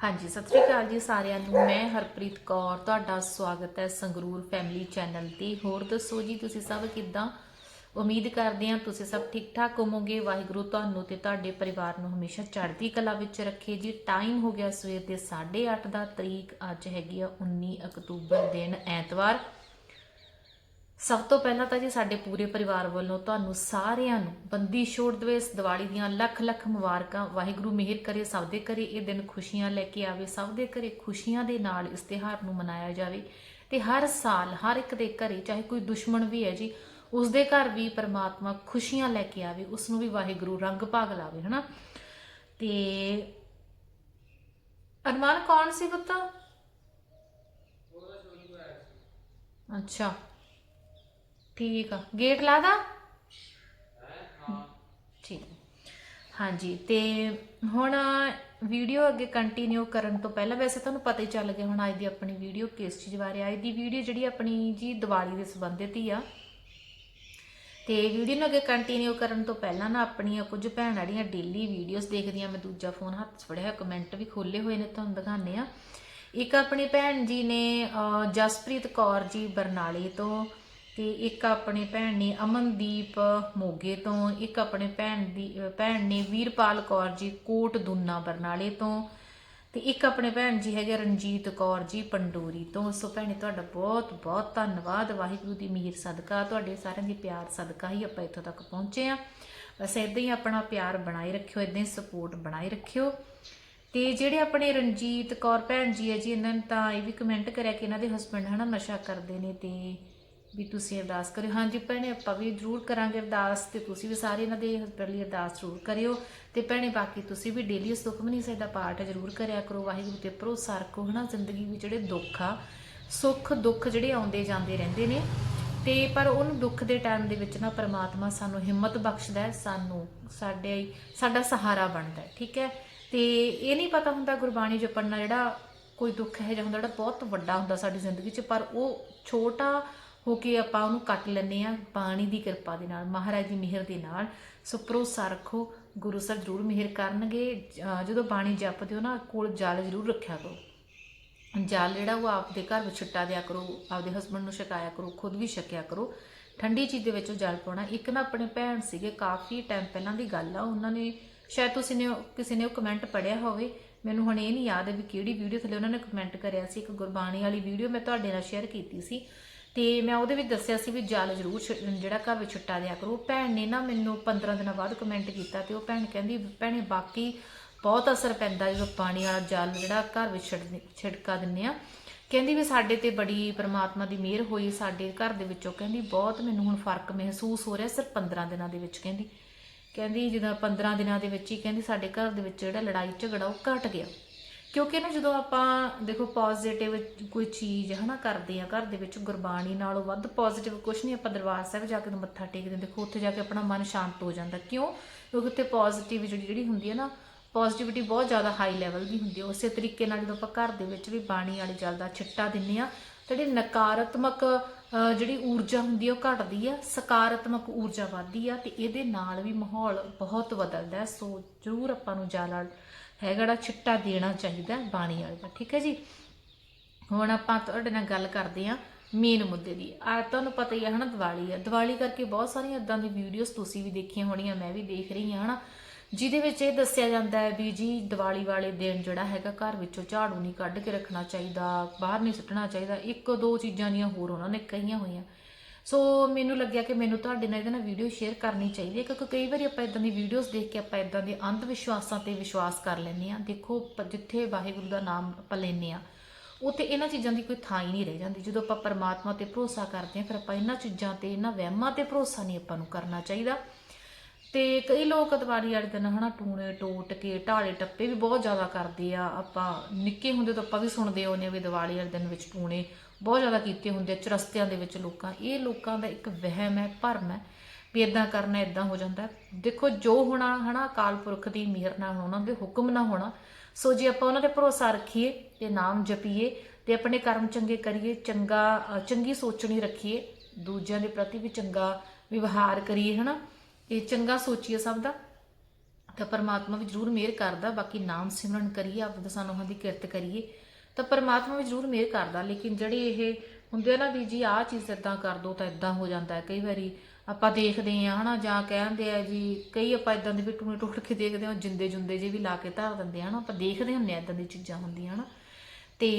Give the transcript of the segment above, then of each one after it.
ਹਾਂਜੀ, ਸਤਿ ਸ਼੍ਰੀ ਅਕਾਲ ਜੀ ਸਾਰਿਆਂ ਨੂੰ। ਮੈਂ ਹਰਪ੍ਰੀਤ ਕੌਰ, ਤੁਹਾਡਾ ਸਵਾਗਤ ਹੈ ਸੰਗਰੂਰ ਫੈਮਿਲੀ ਚੈਨਲ ਤੇ। ਹੋਰ ਦੱਸੋ ਜੀ, ਤੁਸੀਂ ਸਭ ਕਿੱਦਾਂ? ਉਮੀਦ ਕਰਦੇ ਹਾਂ ਤੁਸੀਂ ਸਭ ਠੀਕ ਠਾਕ ਹੋਵੋਗੇ। ਵਾਹਿਗੁਰੂ ਤੁਹਾਨੂੰ ਤੇ ਤੁਹਾਡੇ ਪਰਿਵਾਰ ਨੂੰ ਹਮੇਸ਼ਾ ਚੜ੍ਹਦੀ ਕਲਾ ਵਿੱਚ ਰੱਖੇ ਜੀ। ਟਾਈਮ ਹੋ ਗਿਆ ਸਵੇਰ ਦੇ 8:30 ਦਾ। ਤਰੀਕ ਅੱਜ ਹੈਗੀ ਆ 19 ਅਕਤੂਬਰ ਦਿਨ ਐਤਵਾਰ। ਸਭ ਤੋਂ ਪਹਿਲਾਂ ਤਾਂ ਜੀ ਸਾਡੇ ਪੂਰੇ ਪਰਿਵਾਰ ਵੱਲੋਂ ਤੁਹਾਨੂੰ ਸਾਰਿਆਂ ਨੂੰ ਬੰਦੀ ਛੋੜ ਦਿਵਸ, ਦੀਵਾਲੀ ਦੀਆਂ ਲੱਖ ਲੱਖ ਮੁਬਾਰਕਾਂ, ਵਾਹਿਗੁਰੂ ਮਿਹਰ ਕਰੇ, ਸਭ ਦੇ ਘਰੇ ਇਹ ਦਿਨ ਖੁਸ਼ੀਆਂ ਲੈ ਕੇ ਆਵੇ, ਸਭ ਦੇ ਘਰੇ ਖੁਸ਼ੀਆਂ ਦੇ ਨਾਲ ਇਸ ਤਿਉਹਾਰ ਨੂੰ ਮਨਾਇਆ ਜਾਵੇ ਤੇ ਹਰ ਸਾਲ ਹਰ ਇੱਕ ਦੇ ਘਰੇ, ਚਾਹੇ ਕੋਈ ਦੁਸ਼ਮਣ ਵੀ ਹੈ ਜੀ ਉਸ ਦੇ ਘਰ ਵੀ ਪਰਮਾਤਮਾ ਖੁਸ਼ੀਆਂ ਲੈ ਕੇ ਆਵੇ, ਉਸ ਨੂੰ ਵੀ ਵਾਹਿਗੁਰੂ ਰੰਗ ਭਾਗ ਲਾਵੇ, ਹਨਾ? ਤੇ ਅਰਮਾਨ ਕੌਣ ਸੀ ਪੁੱਤ? ਅੱਛਾ। ਠੀਕ ਆ। ਗੇਟ ਲਾ ਦਾ? ਠੀਕ। ਹਾਂਜੀ, ਤੇ ਹੁਣ ਵੀਡੀਓ ਅੱਗੇ ਕੰਟੀਨਿਊ ਕਰਨ ਤੋਂ ਪਹਿਲਾਂ ਵੈਸੇ ਤੁਹਾਨੂੰ ਪਤਾ ਹੀ ਚੱਲ ਗਿਆ ਹੁਣ ਅੱਜ ਦੀ ਆਪਣੀ ਵੀਡੀਓ ਕਿਸ ਚੀਜ਼ ਬਾਰੇ ਆ। ਅੱਜ ਦੀ ਵੀਡੀਓ ਜਿਹੜੀ ਆਪਣੀ ਜੀ ਦੀਵਾਲੀ ਦੇ ਸੰਬੰਧਿਤ ਹੀ ਆ। ਤੇ ਵੀਡੀਓ ਨੂੰ ਅੱਗੇ ਕੰਟੀਨਿਊ ਕਰਨ ਤੋਂ ਪਹਿਲਾਂ ਨਾ ਆਪਣੀਆਂ ਕੁਝ ਭੈਣਾਂ ਜਿਹੜੀਆਂ ਡੇਲੀ ਵੀਡੀਓਜ਼ ਦੇਖਦੀਆਂ ਮੈਂ ਦੂਜਾ ਫੋਨ ਹੱਥ 'ਚ ਫੜਿਆ ਕਮੈਂਟ ਵੀ ਖੋਲੇ ਹੋਏ ਨੇ, ਤੁਹਾਨੂੰ ਦਿਖਾਣੇ ਆ ਇੱਕ ਆਪਣੀ ਭੈਣ ਜੀ ਨੇ ਜਸਪ੍ਰੀਤ ਕੌਰ ਜੀ ਬਰਨਾਲੇ ਤੋਂ ਤੇ ਇੱਕ ਆਪਣੇ ਭੈਣ ਨੇ ਅਮਨਦੀਪ ਮੋਗੇ ਤੋਂ, ਇੱਕ ਆਪਣੇ ਭੈਣ ਦੀ ਭੈਣ ਨੇ ਵੀਰਪਾਲ ਕੌਰ ਜੀ ਕੋਟ ਦੁੰਨਾ ਬਰਨਾਲੇ ਤੋਂ ਤੇ ਇੱਕ ਆਪਣੇ ਭੈਣ ਜੀ ਹੈਗੇ ਰਣਜੀਤ ਕੌਰ ਜੀ ਪੰਡੋਰੀ ਤੋਂ। ਸੋ ਭੈਣੇ, ਤੁਹਾਡਾ ਬਹੁਤ ਬਹੁਤ ਧੰਨਵਾਦ। ਵਾਹਿਗੁਰੂ ਦੀ ਮਿਹਰ ਸਦਕਾ। ਤੁਹਾਡੇ ਸਾਰਿਆਂ ਦੇ ਪਿਆਰ ਸਦਕਾ ਹੀ ਆਪਾਂ ਇੱਥੋਂ ਤੱਕ ਪਹੁੰਚੇ ਆ ਬਸ ਇਦਾਂ ਹੀ ਆਪਣਾ ਪਿਆਰ ਬਣਾਈ ਰੱਖਿਓ ਇਦਾਂ ਹੀ ਸਪੋਰਟ ਬਣਾਈ ਰੱਖਿਓ। ਤੇ ਜਿਹੜੇ ਆਪਣੇ ਰਣਜੀਤ ਕੌਰ ਭੈਣ ਜੀ ਹੈ ਜੀ, ਇਹਨਾਂ ਨੇ ਤਾਂ ਇਹ ਵੀ ਕਮੈਂਟ ਕਰਿਆ ਕਿ ਇਹਨਾਂ ਦੇ ਹਸਬੰਡ ਹਨਾ ਨਸ਼ਾ ਕਰਦੇ ਨੇ ਤੇ ਵੀ ਤੁਸੀਂ ਅਰਦਾਸ ਕਰਿਓ। ਹਾਂਜੀ ਭੈਣੇ, ਆਪਾਂ ਵੀ ਜ਼ਰੂਰ ਕਰਾਂਗੇ ਅਰਦਾਸ ਤੇ ਤੁਸੀਂ ਵੀ ਸਾਰੇ ਇਹਨਾਂ ਦੇ ਹਸਬੰਡ ਲਈ ਅਰਦਾਸ ਜ਼ਰੂਰ ਕਰਿਓ। ਤੇ ਭੈਣੇ, ਬਾਕੀ ਤੁਸੀਂ ਵੀ ਡੇਲੀ ਸੁਖਮਨੀ ਸਾਹਿਬ ਦਾ ਪਾਠ ਜ਼ਰੂਰ ਕਰਿਆ ਕਰੋ। ਵਾਹਿਗੁਰੂ ਤੇ ਭਰੋਸਾ ਰੱਖੋ, ਹਨਾ? ਜ਼ਿੰਦਗੀ ਵਿੱਚ ਜਿਹੜੇ ਦੁੱਖ ਆ, ਸੁੱਖ, ਦੁੱਖ ਜਿਹੜੇ ਆਉਂਦੇ ਜਾਂਦੇ ਰਹਿੰਦੇ ਨੇ। ਤੇ ਪਰ ਉਹਨੂੰ ਦੁੱਖ ਦੇ ਟਾਈਮ ਦੇ ਵਿੱਚ ਨਾ ਪਰਮਾਤਮਾ ਸਾਨੂੰ ਹਿੰਮਤ ਬਖਸ਼ਦਾ ਹੈ, ਸਾਨੂੰ ਸਾਡੇ ਸਾਡਾ ਸਹਾਰਾ ਬਣਦਾ ਹੈ, ਠੀਕ ਹੈ? ਤੇ ਇਹ ਨਹੀਂ ਪਤਾ ਹੁੰਦਾ ਗੁਰਬਾਣੀ ਜਪਣ ਨਾਲ ਜਿਹੜਾ ਕੋਈ ਦੁੱਖ ਹੈ ਜਾਂ ਹੁੰਦਾ ਜਿਹੜਾ ਬਹੁਤ ਵੱਡਾ ਹੁੰਦਾ ਸਾਡੀ ਜ਼ਿੰਦਗੀ 'ਚ, ਪਰ ਉਹ ਛੋਟਾ ਹੋ ਕੇ ਆਪਾਂ ਉਹਨੂੰ ਕੱਟ ਲੈਂਦੇ ਆ ਬਾਣੀ ਦੀ ਕਿਰਪਾ ਦੇ ਨਾਲ, ਮਹਾਰਾਜ ਦੀ ਮਿਹਰ ਦੇ ਨਾਲ। ਸੋ ਭਰੋਸਾ ਰੱਖੋ, ਗੁਰੂ ਸਾਹਿਬ ਜ਼ਰੂਰ ਮਿਹਰ ਕਰਨਗੇ। ਜਦੋਂ ਬਾਣੀ ਜਪਦੇ ਹੋ ਨਾ, ਕੋਲ ਜਲ ਜ਼ਰੂਰ ਰੱਖਿਆ ਕਰੋ। ਜਲ ਜਿਹੜਾ ਉਹ ਆਪਦੇ ਘਰ ਵਿੱਚ ਛਿੱਟਾ ਦਿਆ ਕਰੋ, ਆਪਦੇ ਹਸਬੰਡ ਨੂੰ ਛਕਾਇਆ ਕਰੋ, ਖੁਦ ਵੀ ਛਕਿਆ ਕਰੋ। ਠੰਡੀ ਚੀਜ਼ ਦੇ ਵਿੱਚ ਉਹ ਜਲ ਪਾਉਣਾ। ਇੱਕ ਨਾ ਆਪਣੇ ਭੈਣ ਸੀਗੇ, ਕਾਫੀ ਟਾਈਮ ਪਹਿਲਾਂ ਦੀ ਗੱਲ ਆ, ਉਹਨਾਂ ਨੇ ਸ਼ਾਇਦ ਤੁਸੀਂ ਨੇ ਕਿਸੇ ਨੇ ਉਹ ਕਮੈਂਟ ਪੜਿਆ ਹੋਵੇ। ਮੈਨੂੰ ਹੁਣ ਇਹ ਨਹੀਂ ਯਾਦ ਹੈ ਵੀ ਕਿਹੜੀ ਵੀਡੀਓ ਥੱਲੇ ਉਹਨਾਂ ਨੇ ਕਮੈਂਟ ਕਰਿਆ ਸੀ। ਇੱਕ ਗੁਰਬਾਣੀ ਵਾਲੀ ਵੀਡੀਓ ਮੈਂ ਤੁਹਾਡੇ ਨਾਲ ਸ਼ੇਅਰ ਕੀਤੀ ਸੀ। ਤੇ ਮੈਂ ਉਹਦੇ ਵਿੱਚ ਦੱਸਿਆ ਸੀ ਵੀ ਜਲ ਜ਼ਰੂਰ ਛਿ- ਜਿਹੜਾ ਘਰ ਵਿੱਚ ਛਿੱਟਾ ਦਿਆ ਕਰੋ ਭੈਣ ਨੇ ਨਾ ਮੈਨੂੰ 15 ਦਿਨਾਂ ਬਾਅਦ ਕਮੈਂਟ ਕੀਤਾ ਤੇ ਉਹ ਭੈਣ ਕਹਿੰਦੀ, ਭੈਣੇ ਬਾਕੀ ਬਹੁਤ ਅਸਰ ਪੈਂਦਾ ਜਦੋਂ ਪਾਣੀ ਵਾਲਾ ਜਲ ਜਿਹੜਾ ਘਰ ਵਿੱਚ ਛਿੜਕ- ਛਿੜਕਾ ਦਿੰਨੇ ਆ ਕਹਿੰਦੀ ਵੀ ਸਾਡੇ ਤੇ ਬੜੀ ਪ੍ਰਮਾਤਮਾ ਦੀ ਮਿਹਰ ਹੋਈ, ਸਾਡੇ ਘਰ ਦੇ ਵਿੱਚੋਂ। ਕਹਿੰਦੀ, ਬਹੁਤ ਮੈਨੂੰ ਹੁਣ ਫ਼ਰਕ ਮਹਿਸੂਸ ਹੋ ਰਿਹਾ ਸਿਰਫ 15 ਦਿਨਾਂ ਦੇ ਵਿੱਚ। ਕਹਿੰਦੀ ਕਹਿੰਦੀ, ਜਦੋਂ 15 ਦਿਨਾਂ ਦੇ ਵਿੱਚ ਹੀ ਕਹਿੰਦੀ, ਸਾਡੇ ਘਰ ਦੇ ਵਿੱਚ ਜਿਹੜਾ ਲੜਾਈ ਝਗੜਾ ਉਹ ਘਟ ਗਿਆ। ਕਿਉਂਕਿ ਨਾ ਜਦੋਂ ਆਪਾਂ, ਦੇਖੋ ਪੋਜ਼ਿਟਿਵ ਕੋਈ ਚੀਜ਼ ਹਨਾ ਕਰਦੇ ਆ, ਘਰ ਦੇ ਵਿੱਚ ਗੁਰਬਾਣੀ ਨਾਲੋਂ ਵੱਧ ਪੋਜ਼ਿਟਿਵ ਕੁਝ ਨਹੀਂ ਆਪਾਂ ਦਰਬਾਰ ਸਾਹਿਬ ਜਾ ਕੇ ਮੱਥਾ ਟੇਕਦੇ ਦੇਖੋ ਉੱਥੇ ਜਾ ਕੇ ਆਪਣਾ ਮਨ ਸ਼ਾਂਤ ਹੋ ਜਾਂਦਾ। ਕਿਉਂ? ਕਿਉਂਕਿ ਉੱਥੇ ਪੋਜ਼ਿਟਿਵ ਜਿਹੜੀ ਜਿਹੜੀ ਹੁੰਦੀ ਹੈ ਨਾ ਪੋਜ਼ਿਟਿਵਿਟੀ ਬਹੁਤ ਜ਼ਿਆਦਾ ਹਾਈ ਲੈਵਲ ਦੀ ਹੁੰਦੀ ਹੈ। ਉਸੇ ਤਰੀਕੇ ਨਾਲ ਜਦੋਂ ਆਪਾਂ ਘਰ ਦੇ ਵਿੱਚ ਵੀ ਬਾਣੀ ਵਾਲੀ ਜਲ ਦਾ ਛਿੱਟਾ ਦਿੰਨੇ ਆ ਜਿਹੜੀ ਨਕਾਰਾਤਮਕ ਜਿਹੜੀ ਊਰਜਾ ਹੁੰਦੀ ਹੈ ਉਹ ਘਟਦੀ ਆ ਸਕਾਰਾਤਮਕ ਊਰਜਾ ਵੱਧਦੀ ਆ ਤੇ ਇਹਦੇ ਨਾਲ ਵੀ ਮਾਹੌਲ ਬਹੁਤ ਬਦਲਦਾ ਸੋ ਜ਼ਰੂਰ ਆਪਾਂ ਨੂੰ ਜਲ ਹੈਗਾ ਜਿਹੜਾ ਛਿੱਟਾ ਦੇਣਾ ਚਾਹੀਦਾ ਬਾਣੀ ਵਾਲੇ ਦਾ। ਠੀਕ ਹੈ ਜੀ? ਹੁਣ ਆਪਾਂ ਤੁਹਾਡੇ ਨਾਲ ਗੱਲ ਕਰਦੇ ਹਾਂ ਮੇਨ ਮੁੱਦੇ ਦੀ। ਆ ਤੁਹਾਨੂੰ ਪਤਾ ਹੀ ਹੈ ਹਨਾ, ਦੀਵਾਲੀ ਹੈ ਦੀਵਾਲੀ ਕਰਕੇ ਬਹੁਤ ਸਾਰੀਆਂ ਇਦਾਂ ਦੀ ਵੀਡੀਓਜ਼ ਤੁਸੀਂ ਵੀ ਦੇਖੀਆਂ ਹੋਣੀਆਂ, ਮੈਂ ਵੀ ਦੇਖ ਰਹੀ ਹਾਂ ਹਨਾ। ਜਿਹਦੇ ਵਿੱਚ ਇਹ ਦੱਸਿਆ ਜਾਂਦਾ ਹੈ ਵੀ ਜੀ ਦੀਵਾਲੀ ਵਾਲੇ ਦਿਨ ਜਿਹੜਾ ਹੈਗਾ ਘਰ ਵਿੱਚੋਂ ਝਾੜੂ ਨਹੀਂ ਕੱਢ ਕੇ ਰੱਖਣਾ ਚਾਹੀਦਾ, ਬਾਹਰ ਨਹੀਂ ਸੁੱਟਣਾ ਚਾਹੀਦਾ। ਇੱਕ ਦੋ ਚੀਜ਼ਾਂ ਦੀਆਂ ਹੋਰ ਉਹਨਾਂ ਨੇ ਕਹੀਆਂ ਹੋਈਆਂ। ਸੋ ਮੈਨੂੰ ਲੱਗਿਆ ਕਿ ਮੈਨੂੰ ਤੁਹਾਡੇ ਨਾਲ ਇਹਦੇ ਨਾਲ ਵੀਡੀਓ ਸ਼ੇਅਰ ਕਰਨੀ ਚਾਹੀਦੀ ਹੈ, ਕਿਉਂਕਿ ਕਈ ਵਾਰੀ ਆਪਾਂ ਇਦਾਂ ਦੀ ਵੀਡੀਓਜ਼ ਦੇਖ ਕੇ ਆਪਾਂ ਇਦਾਂ ਦੇ ਅੰਧ ਵਿਸ਼ਵਾਸਾਂ ਤੇ ਵਿਸ਼ਵਾਸ ਕਰ ਲੈਂਦੇ ਆ ਦੇਖੋ ਜਿੱਥੇ ਵਾਹਿਗੁਰੂ ਦਾ ਨਾਮ ਆਪਾਂ ਲੈਂਦੇ ਆ ਉੱਥੇ ਇਹਨਾਂ ਚੀਜ਼ਾਂ ਦੀ ਕੋਈ ਥਾਂ ਹੀ ਨਹੀਂ ਰਹਿ ਜਾਂਦੀ। ਜਦੋਂ ਆਪਾਂ ਪਰਮਾਤਮਾ ਤੇ ਭਰੋਸਾ ਕਰਦੇ ਆ ਫਿਰ ਆਪਾਂ ਇਹਨਾਂ ਚੀਜ਼ਾਂ ਤੇ, ਇਹਨਾਂ ਵਹਿਮਾਂ ਤੇ ਭਰੋਸਾ ਨਹੀਂ ਆਪਾਂ ਨੂੰ ਕਰਨਾ ਚਾਹੀਦਾ। ਤੇ ਕਈ ਲੋਕ ਦੀਵਾਲੀ ਵਾਲੇ ਦਿਨ ਹਨਾ, ਟੂਣੇ ਟੋਟ ਕੇ ਢਾਲੇ ਟੱਪੇ ਵੀ ਬਹੁਤ ਜ਼ਿਆਦਾ ਕਰਦੇ ਆ। ਆਪਾਂ ਨਿੱਕੇ ਹੁੰਦੇ ਤੋਂ ਆਪਾਂ ਵੀ ਸੁਣਦੇ ਆਉਂਦੇ ਆ ਵੀ ਦੀਵਾਲੀ ਵਾਲੇ ਦਿਨ ਵਿੱਚ ਟੂਣੇ ਬਹੁਤ ਜ਼ਿਆਦਾ ਕੀਤੇ ਹੁੰਦੇ ਆ ਚਰਸਤਿਆਂ ਦੇ ਵਿੱਚ ਲੋਕਾਂ, ਇਹ ਲੋਕਾਂ ਦਾ ਇੱਕ ਵਹਿਮ ਹੈ, ਭਰਮ ਹੈ ਵੀ ਇਦਾਂ ਕਰਨਾ ਇਦਾਂ ਹੋ ਜਾਂਦਾ ਦੇਖੋ ਜੋ ਹੋਣਾ, ਹਨਾ, ਅਕਾਲ ਪੁਰਖ ਦੀ ਮਿਹਰ ਨਾਲ ਹੋਣਾ ਉਹਨਾਂ ਦੇ ਹੁਕਮ ਨਾਲ ਹੋਣਾ, ਸੋ ਜੇ ਆਪਾਂ ਉਹਨਾਂ ਤੇ ਭਰੋਸਾ ਰੱਖੀਏ ਤੇ ਨਾਮ ਜਪੀਏ ਤੇ ਆਪਣੇ ਕਰਮ ਚੰਗੇ ਕਰੀਏ, ਚੰਗਾ ਚੰਗੀ ਸੋਚਣੀ ਰੱਖੀਏ, ਦੂਜਿਆਂ ਦੇ ਪ੍ਰਤੀ ਵੀ ਚੰਗਾ ਵਿਵਹਾਰ ਕਰੀਏ, ਹਨਾ, ਇਹ ਚੰਗਾ ਸੋਚੀਏ ਸਭ ਦਾ, ਤਾਂ ਪਰਮਾਤਮਾ ਵੀ ਜ਼ਰੂਰ ਮਿਹਰ ਕਰਦਾ, ਬਾਕੀ ਨਾਮ ਸਿਮਰਨ ਕਰੀਏ, ਆਪ ਸਾਨੂੰ ਦੀ ਕਿਰਤ ਕਰੀਏ। ਤਾਂ ਪਰਮਾਤਮਾ ਵੀ ਜ਼ਰੂਰ ਮਿਹਰ ਕਰਦਾ, ਲੇਕਿਨ ਜਿਹੜੇ ਇਹ ਹੁੰਦੇ ਆ ਨਾ ਵੀ ਜੀ ਆਹ ਚੀਜ਼ ਇਦਾਂ ਕਰ ਦੋ ਤਾਂ ਇਦਾਂ ਹੋ ਜਾਂਦਾ ਕਈ ਵਾਰੀ ਆਪਾਂ ਦੇਖਦੇ ਆ ਹਨਾ, ਜਾਂ ਕਹਿੰਦੇ ਆ ਜੀ, ਕਈ ਆਪਾਂ ਇਦਾਂ ਦੇ ਵੀ ਟੂਣੇ ਟੁੱਟ ਕੇ ਦੇਖਦੇ ਆ ਜਿੰਦੇ ਜੁੰਦੇ ਜੇ ਵੀ ਲਾ ਕੇ ਧਰ ਦਿੰਦੇ ਆ, ਹਨਾ, ਆਪਾਂ ਦੇਖਦੇ ਹੁੰਨੇ ਆ ਇਦਾਂ ਦੀ ਚੀਜ਼ਾਂ ਹੁੰਦੀਆਂ, ਹਨਾ। ਤੇ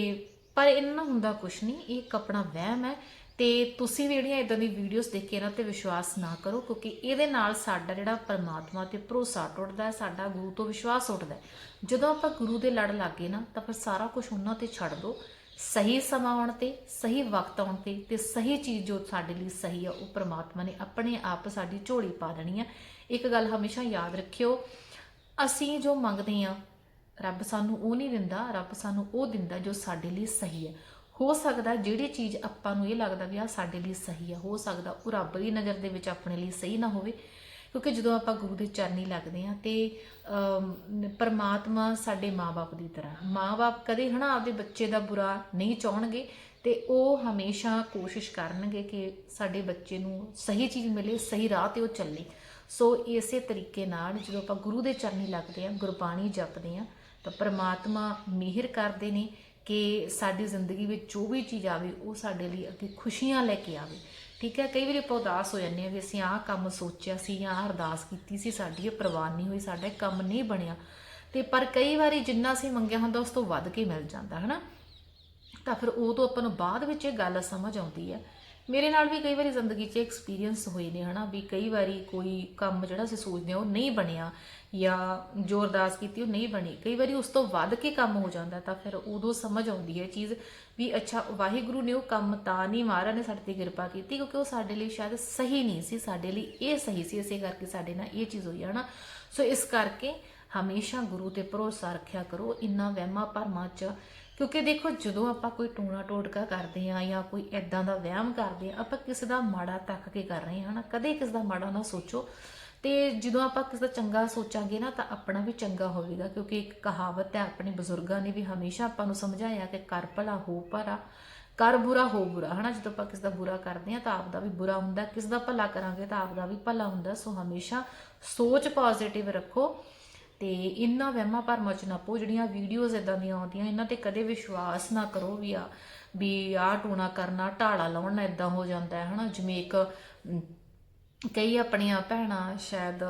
ਪਰ ਇਹਨਾਂ ਨਾਲ ਹੁੰਦਾ ਕੁਛ ਨਹੀਂ, ਇਹ ਇੱਕ ਆਪਣਾ ਵਹਿਮ ਹੈ। ਤੇ ਤੁਸੀਂ ਵੀ ਜਿਹੜੀਆਂ ਇਦਾਂ ਦੀ ਵੀਡੀਓਜ਼ ਦੇਖ ਕੇ ਇਹਨਾਂ ਤੇ ਵਿਸ਼ਵਾਸ ਨਾ ਕਰੋ, ਕਿਉਂਕਿ ਇਹਦੇ ਨਾਲ ਸਾਡਾ ਜਿਹੜਾ ਪਰਮਾਤਮਾ ਤੇ ਭਰੋਸਾ ਟੁੱਟਦਾ ਹੈ, ਸਾਡਾ ਗੁਰੂ ਤੋਂ ਵਿਸ਼ਵਾਸ ਉੱਠਦਾ ਹੈ। ਜਦੋਂ ਆਪਾਂ ਗੁਰੂ ਦੇ ਲੜ ਲੱਗੇ ਨਾ, ਤਾਂ ਫਿਰ ਸਾਰਾ ਕੁਝ ਉਹਨਾਂ ਤੇ ਛੱਡ ਦਿਓ ਸਹੀ ਸਮਾਂ ਆਉਣ ਤੇ, ਸਹੀ ਵਕਤ ਆਉਣ ਤੇ ਤੇ ਸਹੀ ਚੀਜ਼ ਜੋ ਸਾਡੇ ਲਈ ਸਹੀ ਆ, ਉਹ ਪ੍ਰਮਾਤਮਾ ਨੇ ਆਪਣੇ ਆਪ ਸਾਡੀ ਝੋਲੀ ਪਾ ਦੇਣੀ ਆ। ਇੱਕ ਗੱਲ ਹਮੇਸ਼ਾ ਯਾਦ ਰੱਖਿਓ, ਅਸੀਂ ਜੋ ਮੰਗਦੇ ਆ, ਰੱਬ ਸਾਨੂੰ ਉਹ ਨਹੀਂ ਦਿੰਦਾ, ਰੱਬ ਸਾਨੂੰ ਉਹ ਦਿੰਦਾ ਜੋ ਸਾਡੇ ਲਈ ਸਹੀ ਹੈ ਹੋ ਸਕਦਾ ਜਿਹੜੀ ਚੀਜ਼ ਆਪਾਂ ਨੂੰ ਇਹ ਲੱਗਦਾ ਵੀ ਆ ਸਾਡੇ ਲਈ ਸਹੀ ਆ, ਹੋ ਸਕਦਾ ਉਹ ਰੱਬ ਦੀ ਨਜ਼ਰ ਦੇ ਵਿੱਚ ਆਪਣੇ ਲਈ ਸਹੀ ਨਾ ਹੋਵੇ, ਕਿਉਂਕਿ ਜਦੋਂ ਆਪਾਂ ਗੁਰੂ ਦੇ ਚਰਨੀ ਲੱਗਦੇ ਆ ਤੇ ਪਰਮਾਤਮਾ ਸਾਡੇ ਮਾਪੇ ਦੀ ਤਰ੍ਹਾਂ ਮਾਪੇ ਕਦੇ ਹਨਾ ਆਪਦੇ ਬੱਚੇ ਦਾ ਬੁਰਾ ਨਹੀਂ ਚਾਹਣਗੇ ਤੇ ਉਹ ਹਮੇਸ਼ਾ ਕੋਸ਼ਿਸ਼ ਕਰਨਗੇ ਕਿ ਸਾਡੇ ਬੱਚੇ ਨੂੰ ਸਹੀ ਚੀਜ਼ ਮਿਲੇ, ਸਹੀ ਰਾਹ ਤੇ ਉਹ ਚੱਲੇ। ਸੋ ਇਸੇ ਤਰੀਕੇ ਨਾਲ ਜਦੋਂ ਆਪਾਂ ਗੁਰੂ ਦੇ ਚਰਨੀ ਲੱਗਦੇ ਆ ਗੁਰਬਾਣੀ ਜਪਦੇ ਆ ਤਾਂ ਪ੍ਰਮਾਤਮਾ ਮਿਹਰ ਕਰਦੇ ਨੇ ਕਿ ਸਾਡੀ ਜ਼ਿੰਦਗੀ ਵਿੱਚ ਜੋ ਵੀ ਚੀਜ਼ ਆਵੇ, ਉਹ ਸਾਡੇ ਲਈ ਅੱਗੇ ਖੁਸ਼ੀਆਂ ਲੈ ਕੇ ਆਵੇ। ਠੀਕ ਹੈ, ਕਈ ਵਾਰੀ ਆਪਾਂ ਉਦਾਸ ਹੋ ਜਾਂਦੇ ਆ ਵੀ ਅਸੀਂ ਆਹ ਕੰਮ ਸੋਚਿਆ ਸੀ ਜਾਂ ਆਹ ਅਰਦਾਸ ਕੀਤੀ ਸੀ, ਸਾਡੀ ਇਹ ਪ੍ਰਵਾਨ ਨਹੀਂ ਹੋਈ, ਸਾਡਾ ਇਹ ਕੰਮ ਨਹੀਂ ਬਣਿਆ। ਤੇ ਪਰ ਕਈ ਵਾਰੀ ਜਿੰਨਾ ਅਸੀਂ ਮੰਗਿਆ ਹੁੰਦਾ, ਉਸ ਤੋਂ ਵੱਧ ਕੇ ਮਿਲ ਜਾਂਦਾ, ਹਨਾ? ਤਾਂ ਫਿਰ ਉਹ ਤੋਂ ਆਪਾਂ ਨੂੰ ਬਾਅਦ ਵਿੱਚ ਇਹ ਗੱਲ ਸਮਝ ਆਉਂਦੀ ਹੈ ਮੇਰੇ ਨਾਲ ਵੀ ਕਈ ਵਾਰੀ ਜ਼ਿੰਦਗੀ 'ਚ ਐਕਸਪੀਰੀਅੰਸ ਹੋਏ ਨੇ, ਹਨਾ, ਵੀ ਕਈ ਵਾਰੀ ਕੋਈ ਕੰਮ ਜਿਹੜਾ ਅਸੀਂ ਸੋਚਦੇ ਹਾਂ ਉਹ ਨਹੀਂ ਬਣਿਆ ਜਾਂ ਜੋ ਅਰਦਾਸ ਕੀਤੀ ਉਹ ਨਹੀਂ ਬਣੀ। ਕਈ ਵਾਰੀ ਉਸ ਤੋਂ ਵੱਧ ਕੇ ਕੰਮ ਹੋ ਜਾਂਦਾ ਤਾਂ ਫਿਰ ਉਦੋਂ ਸਮਝ ਆਉਂਦੀ ਹੈ ਚੀਜ਼ ਵੀ ਅੱਛਾ, ਵਾਹਿਗੁਰੂ ਨੇ ਉਹ ਕੰਮ ਤਾਂ ਨਹੀਂ ਮਹਾਰਾਜ ਨੇ ਸਾਡੇ ਤੇ ਕਿਰਪਾ ਕੀਤੀ ਕਿਉਂਕਿ ਉਹ ਸਾਡੇ ਲਈ ਸ਼ਾਇਦ ਸਹੀ ਨਹੀਂ ਸੀ, ਸਾਡੇ ਲਈ ਇਹ ਸਹੀ ਸੀ, ਇਸੇ ਕਰਕੇ ਸਾਡੇ ਨਾਲ ਇਹ ਚੀਜ਼ ਹੋਈ ਹੈ ਨਾ ਸੋ ਇਸ ਕਰਕੇ ਹਮੇਸ਼ਾ ਗੁਰੂ ਤੇ ਭਰੋਸਾ ਰੱਖਿਆ ਕਰੋ, ਇੰਨਾ ਵਹਿਮਾਂ ਭਰਮਾਂ ਚ ਕਿਉਂਕਿ ਦੇਖੋ, ਜਦੋਂ ਆਪਾਂ ਕੋਈ ਟੂਣਾ ਟੋਟਕਾ ਕਰਦੇ ਆ ਜਾਂ ਕੋਈ ਐਦਾਂ ਦਾ ਵਹਿਮ ਕਰਦੇ ਆ ਆਪਾਂ ਕਿਸੇ ਦਾ ਮਾੜਾ ਤੱਕ ਕੇ ਕਰ ਰਹੇ ਹਾਂ ਨਾ, ਕਦੇ ਕਿਸੇ ਦਾ ਮਾੜਾ ਨਾ ਸੋਚੋ। ਤੇ ਜਦੋਂ ਆਪਾਂ ਕਿਸੇ ਦਾ ਚੰਗਾ ਸੋਚਾਂਗੇ ਨਾ, ਤਾਂ ਆਪਣਾ ਵੀ ਚੰਗਾ ਹੋਵੇਗਾ, ਕਿਉਂਕਿ ਇੱਕ ਕਹਾਵਤ ਹੈ, ਆਪਣੇ ਬਜ਼ੁਰਗਾਂ ਨੇ ਵੀ ਹਮੇਸ਼ਾ ਆਪਾਂ ਨੂੰ ਸਮਝਾਇਆ ਕਿ ਕਰ ਭਲਾ, ਹੋ ਭਲਾ, ਕਰ ਬੁਰਾ, ਹੋ ਬੁਰਾ, ਹਨਾ? ਜਦੋਂ ਆਪਾਂ ਕਿਸੇ ਦਾ ਬੁਰਾ ਕਰਦੇ ਆ ਤਾਂ ਆਪ ਦਾ ਵੀ ਬੁਰਾ ਹੁੰਦਾ, ਕਿਸੇ ਦਾ ਭਲਾ ਕਰਾਂਗੇ, ਤਾਂ ਆਪ ਦਾ ਵੀ ਭਲਾ ਹੁੰਦਾ। ਸੋ ਹਮੇਸ਼ਾ ਸੋਚ ਪੋਜ਼ਿਟਿਵ ਰੱਖੋ। ਤੇ ਇਹਨਾਂ ਵਹਿਮਾਂ ਭਰਮਾਂ ਚ ਨਾ ਪੋ ਜਿਹੜੀਆਂ ਵੀਡੀਓਜ਼ ਇਦਾਂ ਦੀਆਂ ਆਉਂਦੀਆਂ, ਇਹਨਾਂ ਤੇ ਕਦੇ ਵਿਸ਼ਵਾਸ ਨਾ ਕਰੋ ਵੀ ਆ, ਵੀ ਆਹ ਟੂਣਾ ਕਰਨਾ, ਢਾਲਾ ਲਾਉਣਾ ਇਦਾਂ ਹੋ ਜਾਂਦਾ ਹੈ, ਹਨਾ? ਜਿਵੇਂ ਇੱਕ ਕਈ ਆਪਣੀਆਂ ਭੈਣਾਂ ਸ਼ਾਇਦ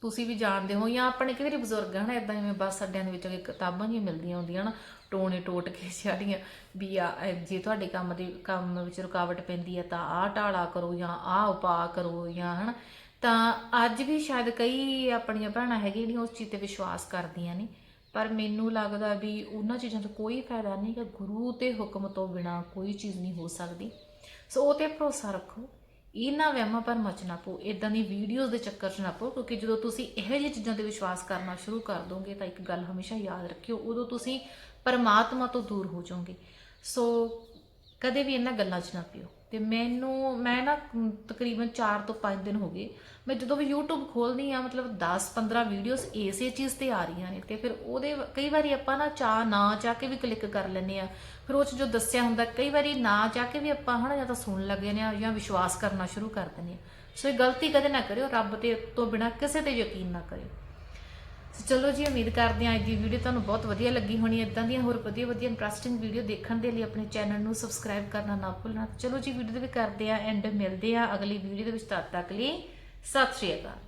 ਤੁਸੀਂ ਵੀ ਜਾਣਦੇ ਹੋ, ਜਾਂ ਆਪਣੇ ਕਈ ਵਾਰੀ ਬਜ਼ੁਰਗ ਹਨ ਇਦਾਂ ਜਿਵੇਂ ਬੱਸ ਅੱਡਿਆਂ ਦੇ ਵਿੱਚ ਕਿਤਾਬਾਂ ਜਿਹੀਆਂ ਮਿਲਦੀਆਂ ਹੁੰਦੀਆਂ ਨਾ ਟੋਣੇ ਟੋਟ ਕੇ ਜਿਹੜੀਆਂ ਵੀ ਆ ਜੇ ਤੁਹਾਡੇ ਕੰਮ ਦੇ, ਕੰਮ ਵਿੱਚ ਰੁਕਾਵਟ ਪੈਂਦੀ ਹੈ ਤਾਂ ਆਹ ਢਾਲਾ ਕਰੋ ਜਾਂ ਆਹ ਉਪਾਅ ਕਰੋ ਜਾਂ, ਹਨਾ? ਤਾਂ ਅੱਜ ਵੀ ਸ਼ਾਇਦ ਕਈ ਆਪਣੀਆਂ ਭੈਣਾਂ ਹੈਗੀਆਂ ਜਿਹੜੀਆਂ ਉਸ ਚੀਜ਼ ਤੇ ਵਿਸ਼ਵਾਸ ਕਰਦੀਆਂ ਨੇ, ਪਰ ਮੈਨੂੰ ਲੱਗਦਾ ਵੀ ਉਹਨਾਂ ਚੀਜ਼ਾਂ ਤੋਂ ਕੋਈ ਫਾਇਦਾ ਨਹੀਂ ਕਿ ਗੁਰੂ ਤੇ ਹੁਕਮ ਤੋਂ ਬਿਨਾ ਕੋਈ ਚੀਜ਼ ਨਹੀਂ ਹੋ ਸਕਦੀ। ਸੋ ਉਹ ਤੇ ਭਰੋਸਾ ਰੱਖੋ, ਇਹਨਾਂ ਵਹਿਮਾਂ ਪਰ ਮਚਣਾ ਪੋ ਇਦਾਂ ਦੀ ਵੀਡੀਓਜ਼ ਦੇ ਚੱਕਰ 'ਚ ਨਾ ਪੋ ਕਿਉਂਕਿ ਜਦੋਂ ਤੁਸੀਂ ਇਹੋ ਜਿਹੀ ਚੀਜ਼ਾਂ ਤੇ ਵਿਸ਼ਵਾਸ ਕਰਨਾ ਸ਼ੁਰੂ ਕਰ ਦੋਗੇ ਤਾਂ ਇੱਕ ਗੱਲ ਹਮੇਸ਼ਾ ਯਾਦ ਰੱਖਿਓ, ਉਦੋਂ ਤੁਸੀਂ ਪਰਮਾਤਮਾ ਤੋਂ ਦੂਰ ਹੋ ਜਾਓਗੇ। ਸੋ ਕਦੇ ਵੀ ਇਹਨਾਂ ਗੱਲਾਂ 'ਚ ਨਾ ਪਿਓ। ਤੇ ਮੈਨੂੰ, ਮੈਂ ਨਾ ਤਕਰੀਬਨ 4 ਤੋਂ 5 ਦਿਨ ਹੋ ਗਏ। ਮੈਂ ਜਦੋਂ ਵੀ YouTube ਖੋਲਦੀ ਆ ਮਤਲਬ 10-15 ਵੀਡੀਓਜ਼ ਇਸੇ ਚੀਜ਼ ਤੇ ਆ ਰਹੀਆਂ ਨੇ ਤੇ ਫਿਰ ਉਹਦੇ ਕਈ ਵਾਰੀ ਆਪਾਂ ਨਾ ਚਾਹ ਨਾ ਚਾਹ ਕੇ ਵੀ ਕਲਿੱਕ ਕਰ ਲੈਂਦੇ ਆ ਫਿਰ ਉਹ 'ਚ ਜੋ ਦੱਸਿਆ ਹੁੰਦਾ, ਕਈ ਵਾਰੀ ਨਾ ਚਾਹ ਕੇ ਵੀ ਆਪਾਂ ਹਨਾ ਜਾਂ ਤਾਂ ਸੁਣ ਲੱਗੇ ਨੇ ਜਾਂ ਵਿਸ਼ਵਾਸ ਕਰਨਾ ਸ਼ੁਰੂ ਕਰ ਦਿੰਦੇ ਆ ਸੋ ਇਹ ਗਲਤੀ ਕਦੇ ਨਾ ਕਰਿਓ, ਰੱਬ ਤੇ ਤੋਂ ਬਿਨਾ ਕਿਸੇ ਤੇ ਯਕੀਨ ਨਾ ਕਰਿਓ। ਸੋ ਚਲੋ ਜੀ, ਉਮੀਦ ਕਰਦੇ ਹਾਂ ਅੱਜ ਦੀ ਵੀਡੀਓ ਤੁਹਾਨੂੰ ਬਹੁਤ ਵਧੀਆ ਲੱਗੀ ਹੋਣੀ। ਹੈ ਇਦਾਂ ਦੀਆਂ ਹੋਰ ਵਧੀਆ ਵਧੀਆ ਇੰਟਰਸਟਿੰਗ ਵੀਡੀਓ ਦੇਖਣ ਦੇ ਲਈ ਆਪਣੇ ਚੈਨਲ ਨੂੰ ਸਬਸਕ੍ਰਾਈਬ ਕਰਨਾ ਨਾ ਭੁੱਲਣਾ। ਚਲੋ ਜੀ ਵੀਡੀਓ ਦੇ ਵੀ ਕਰਦੇ ਆ ਐਂਡ ਮਿਲਦੇ ਆ ਅਗਲੀ ਵੀਡੀਓ ਦੇ ਵਿੱਚ ਤਦ ਤੱਕ ਲਈ ਸਤਿ ਸ਼੍ਰੀ ਅਕਾਲ।